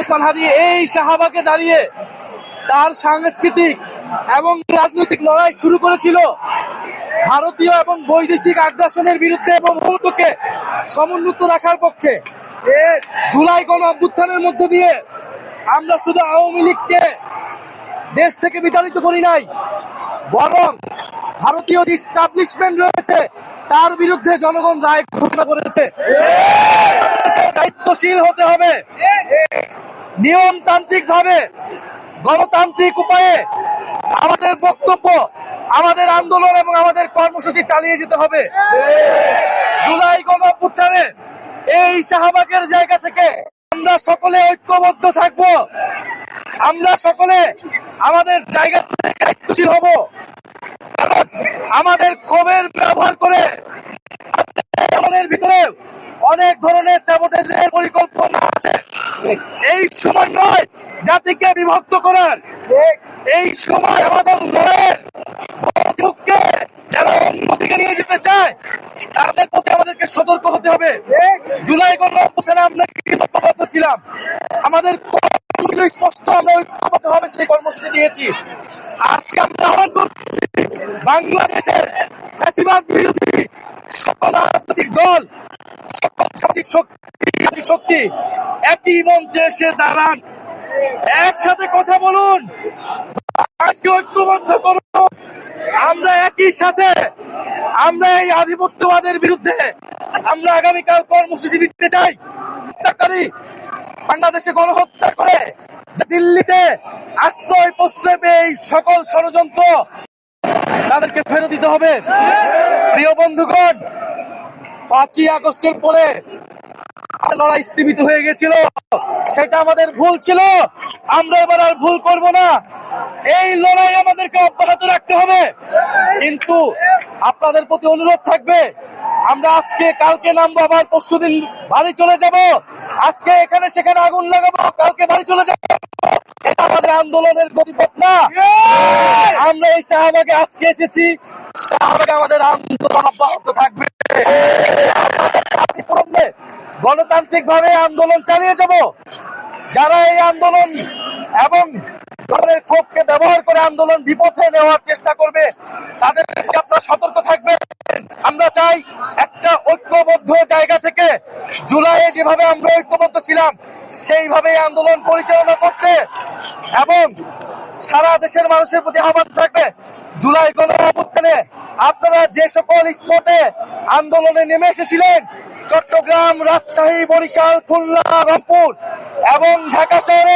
ওসমান হাদি এই শাহবাগে দাঁড়িয়ে তার সাংস্কৃতিক এবং রাজনৈতিক লড়াই শুরু করেছিল। ভারতীয় এবং বৈদেশিক আগ্রাসনের বিরুদ্ধে এবং মুহূর্তকে সমুন্নত রাখার পক্ষে। জুলাই গণ অভ্যুত্থানের মধ্য দিয়ে আমরা শুধু আওয়ামী লীগকে দেশ থেকে বিতাড়িত করি নাই, বরং ভারতীয় যে স্টাবলিশমেন্ট রয়েছে, তার বিরুদ্ধে জনগণ রায় ঘোষণা করেছে। দায়িত্বশীল হতে হবে। নিয়মতান্ত্রিক ভাবে গণতান্ত্রিক উপায়ে আমাদের বক্তব্য, আমাদের আন্দোলন এবং আমাদের কর্মসূচি চালিয়ে যেতে হবে। জুলাই গণ এই শাহবাগের জায়গা থেকে আমরা সকলে ঐক্যবদ্ধ থাকব। আমরা সকলে আমাদের জায়গা থেকে দায়িত্বশীল হব। আমাদের ক্ষোভের ব্যবহার করে অনেক ধরনের স্যাবোটেজের পরিকল্পনা আছে। এই সময় নয়, জাতিকে বিভক্ত করার। এই সময় আমাদের লড়াইয়ের প্রতিপক্ষকে যারা অন্যদিকে নিয়ে যেতে চায়, তাদের প্রতি আমাদেরকে সতর্ক হতে হবে। জুলাই গণ অভ্যুত্থানে আমরা ছিলাম। আমাদের স্পষ্ট, আমরা হবে সেই কর্মসূচি দিয়েছি আজকে আমরা আহ্বান করছি, বাংলাদেশের বেশিরভাগ বিরোধী সকল রাজনৈতিক দল সামাজিক শক্তি শক্তি, একই মঞ্চে এসে দাঁড়ান। একসাথে কথা বলুন। আজকে ঐক্যবদ্ধ করুন। আমরা একই সাথে, আমরা এই আধিপত্যবাদের বিরুদ্ধে আমরা আগামীকাল কর্মসূচি দিতে চাই। বাংলাদেশে গণহত্যা করে দিল্লিতে আশ্রয় প্রশ্রয় পেয়ে এই সকল ষড়যন্ত্র তাদেরকে ফেরত দিতে হবে। প্রিয় বন্ধুগণ, পাঁচই আগস্টের পরে লড়াই হয়ে গেছিল, সেটা আমাদের ভুল ছিল। আমরা এবার আর ভুল করব না। এই লড়াই আমাদেরকে অব্যাহত রাখতে হবে। কিন্তু আপনাদের প্রতি অনুরোধ থাকবে, আমরা আজকে কালকে নামবো, আবার পরশু দিন বাড়ি চলে যাব। আজকে এখানে সেখানে আগুন লাগাবো, কালকে বাড়ি চলে যাব। এটা আমাদের আন্দোলনের গতিপথ না। আমরা এই শাহবাগে আজকে এসেছি। শাহবাগে আমাদের আন্দোলন অব্যাহত থাকবে। গণতান্ত্রিক ভাবে আন্দোলন চালিয়ে যাব। যারা এই আন্দোলন এবং ধরনের ক্ষোভকে ব্যবহার করে আন্দোলন বিপথে নেওয়ার চেষ্টা করবে তাদের আপনারা সতর্ক থাকবেন? আমরা চাই একটা ঐক্যবদ্ধ জায়গা থেকে জুলাইয়ে যেভাবে আমরা ঐক্যবদ্ধ ছিলাম সেইভাবে আন্দোলন পরিচালনা করতে এবং সারা দেশের মানুষের প্রতি আহ্বান থাকবে। জুলাই গণ আপনারা যে সকল স্পটে আন্দোলনে নেমে এসেছিলেন, চট্টগ্রাম, রাজশাহী, বরিশাল, খুলনা, রংপুর এবং ঢাকা শহরে